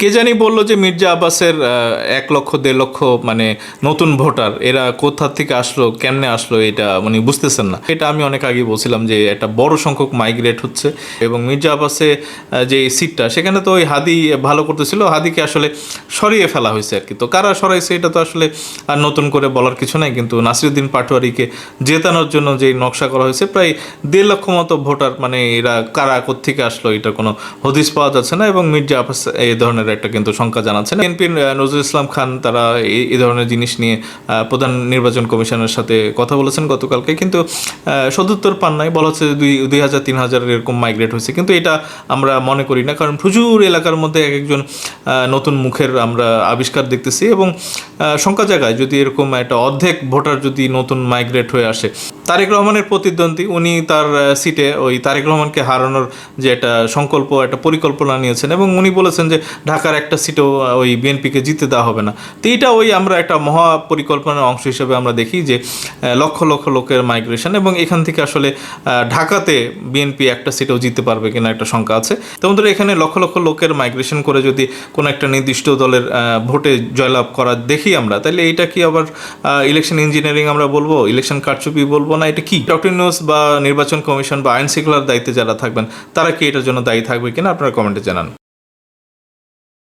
কে জানি বলল যে মির্জা আব্বাসের এক লক্ষ, দেড় লক্ষ মানে নতুন ভোটার, এরা কোথা থেকে আসলো, কেমনে আসলো এটা উনি বুঝতেছেন না। এটা আমি অনেক আগে বলছিলাম যে একটা বড় সংখ্যক মাইগ্রেট হচ্ছে এবং মির্জা আব্বাসে যে সিটটা সেখানে তো ওই হাদি ভালো করতেছিল, হাদিকে আসলে সরিয়ে ফেলা হয়েছে আর কি। তো কারা সরাইছে এটা তো আসলে আর নতুন করে বলার কিছু নাই, কিন্তু নাসিরুদ্দিন পাটোয়ারিকে জেতানোর জন্য যে নকশা করা হয়েছে, প্রায় দেড় লক্ষ মতো ভোটার মানে এরা কারা কোথেকে আসলো, এটা কোনো হদিস পাওয়া যাচ্ছে না এবং মির্জা আব্বাস এই ধরনের একটা কিন্তু শঙ্কা জানাচ্ছেন। বিএনপির নজরুল ইসলাম খান তারা এই ধরনের জিনিস নিয়ে প্রধান নির্বাচন কমিশনের সাথে কথা বলেছেন গতকালকে। কিন্তু সদুত্তর পান নাই। বলা হচ্ছে দুই দুই হাজার, তিন হাজার এরকম মাইগ্রেট হয়েছে। কিন্তু এটা আমরা মনে করি না। কারণ প্রচুর এলাকার মধ্যে এক একজন নতুন মুখের আমরা আবিষ্কার দেখতেছি এবং শঙ্কা জায়গায় যদি এরকম একটা অর্ধেক ভোটার যদি নতুন মাইগ্রেট হয়ে আসে। তারেক রহমানের প্রতিদ্বন্দ্বী, উনি তার সিটে ওই তারেক রহমানকে হারানোর যে একটা সংকল্প, একটা পরিকল্পনা নিয়েছেন এবং উনি বলেছেন যে ঢাকার একটা সিটও ওই বিএনপিকে জিতে দেওয়া হবে না। তো এইটা ওই আমরা একটা মহা পরিকল্পনার অংশ হিসেবে আমরা দেখি যে লক্ষ লক্ষ লোকের মাইগ্রেশন এবং এখান থেকে আসলে ঢাকাতে বিএনপি একটা সিটেও জিততে পারবে কিনা একটা শঙ্কা আছে। তো আমাদের এখানে লক্ষ লক্ষ লোকের মাইগ্রেশন করে যদি কোনো একটা নির্দিষ্ট দলের ভোটে জয়লাভ করা দেখি আমরা, তাহলে এটা কি আবার ইলেকশন ইঞ্জিনিয়ারিং আমরা বলব ইলেকশন কারচুপি বলব না এটা কি? ডক্টর নিউজ বা নির্বাচন কমিশন বা আইন শৃঙ্খলার দায়িত্বে যারা থাকবেন, তারা কি এটার জন্য দায়ী থাকবে কিনা আপনারা কমেন্টে জানান।